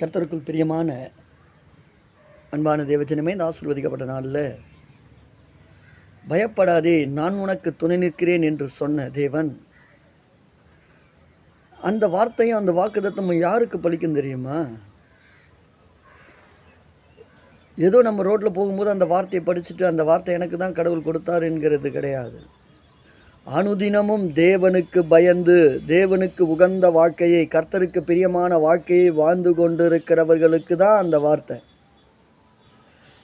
கர்த்தருக்குள் பிரியமான அன்பான தேவஜனமே இந்த ஆசீர்வதிக்கப்பட்ட நாளில் பயப்படாதே நான் உனக்கு துணை நிற்கிறேன் என்று சொன்ன தேவன். அந்த வார்த்தையும் அந்த வாக்குதத்தமும் யாருக்கு பலிக்கும் தெரியுமா? ஏதோ நம்ம ரோட்டில் போகும்போது அந்த வார்த்தையை படிச்சுட்டு அந்த வார்த்தை எனக்கு தான் கடவுள் கொடுத்தார் என்கிறது கிடையாது. அனுதினமும் தேவனுக்கு பயந்து தேவனுக்கு உகந்த வாழ்க்கையை கர்த்தருக்கு பிரியமான வாழ்க்கையை வாழ்ந்து கொண்டிருக்கிறவர்களுக்கு தான் அந்த வார்த்தை.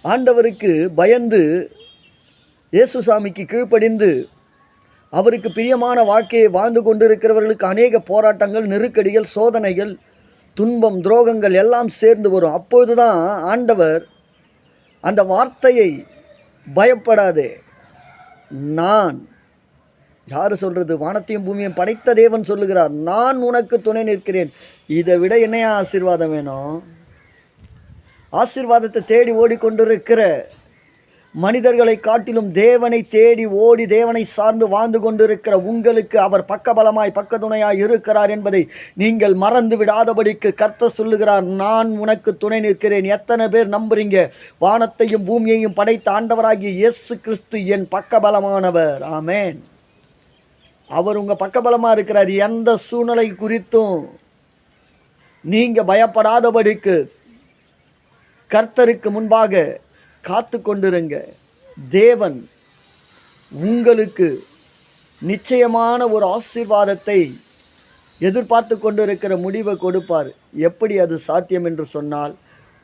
ஆண்டவருக்கு பயந்து இயேசுசாமிக்கு கீழ்ப்படிந்து அவருக்கு பிரியமான வாழ்க்கையை வாழ்ந்து கொண்டிருக்கிறவர்களுக்கு அநேக போராட்டங்கள் நெருக்கடிகள் சோதனைகள் துன்பம் துரோகங்கள் எல்லாம் சேர்ந்து வரும். அப்பொழுதுதான் ஆண்டவர் அந்த வார்த்தையை பயப்படாதே. நான் யார் சொல்கிறது வானத்தையும் பூமியும் படைத்த தேவன் சொல்லுகிறார். நான் உனக்கு துணை நிற்கிறேன். இதை விட என்னையா ஆசீர்வாதம் வேணும்? ஆசீர்வாதத்தை தேடி ஓடிக்கொண்டிருக்கிற மனிதர்களை காட்டிலும் தேவனை தேடி ஓடி தேவனை சார்ந்து வாழ்ந்து கொண்டிருக்கிற உங்களுக்கு அவர் பக்கபலமாய் பக்கத்துணையாய் இருக்கிறார் என்பதை நீங்கள் மறந்து விடாதபடிக்கு கர்த்த சொல்லுகிறார். நான் உனக்கு துணை நிற்கிறேன். எத்தனை பேர் நம்புறீங்க? வானத்தையும் பூமியையும் படைத்த ஆண்டவராகிய இயேசு கிறிஸ்து என் பக்கபலமானவர். ஆமேன். அவர் உங்கள் பக்கபலமாக இருக்கிறார். எந்த சூழ்நிலை குறித்தும் நீங்கள் பயப்படாதபடிக்கு கர்த்தருக்கு முன்பாக காத்து கொண்டிருங்க. தேவன் உங்களுக்கு நிச்சயமான ஒரு ஆசீர்வாதத்தை எதிர்பார்த்து கொண்டிருக்கிற முடிவை கொடுப்பார். எப்படி அது சாத்தியம் என்று சொன்னால்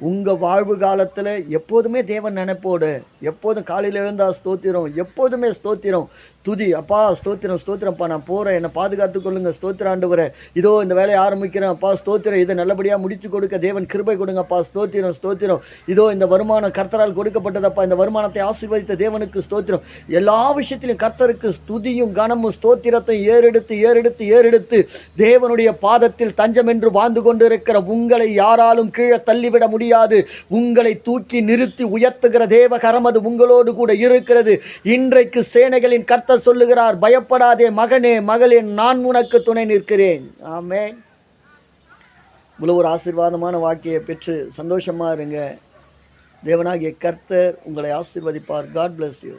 உங்கள் வாழ்வு காலத்தில் எப்போதுமே தேவன் நினைப்போடு எப்போதும் காலையில் எழுந்தா ஸ்தோத்திரம் எப்போதுமே ஸ்தோத்திரம். துதி அப்பா ஸ்தோத்திரம் ஸ்தோத்திரம்ப்பா நான் போகிறேன் என்னை பாதுகாத்து கொள்ளுங்க ஸ்தோத்திர ஆண்டு இதோ இந்த வேலையை ஆரம்பிக்கிறேன் அப்பா ஸ்தோத்திரம். இதை நல்லபடியாக முடிச்சு கொடுக்க தேவன் கிருபை கொடுங்கப்பா ஸ்தோத்திரம் ஸ்தோத்திரம். இதோ இந்த வருமானம் கர்த்தரால் கொடுக்கப்பட்டதப்பா இந்த வருமானத்தை ஆசீர்வதித்த தேவனுக்கு ஸ்தோத்திரம். எல்லா விஷயத்திலும் கர்த்தருக்கு ஸ்துதியும் கனமும் ஸ்தோத்திரத்தையும் ஏறெடுத்து ஏறெடுத்து ஏறெடுத்து தேவனுடைய பாதத்தில் தஞ்சம் என்று வாழ்ந்து கொண்டிருக்கிற உங்களை யாராலும் கீழே தள்ளிவிட முடியும் முடியாது. உங்களை தூக்கி நிறுத்தி உயர்த்துகிற தேவகரமது உங்களோடு கூட இருக்கிறது. இன்றைக்கு சேனைகளின் கர்த்தர் சொல்லுகிறார் பயப்படாதே மகனே மகளே நான் உனக்கு துணை நிற்கிறேன். ஆமே இவ்வளோ ஒரு ஆசீர்வாதமான வாக்கியை பெற்று சந்தோஷமாக இருங்க. தேவனாகிய கர்த்தர் உங்களை ஆசீர்வதிப்பார். God bless you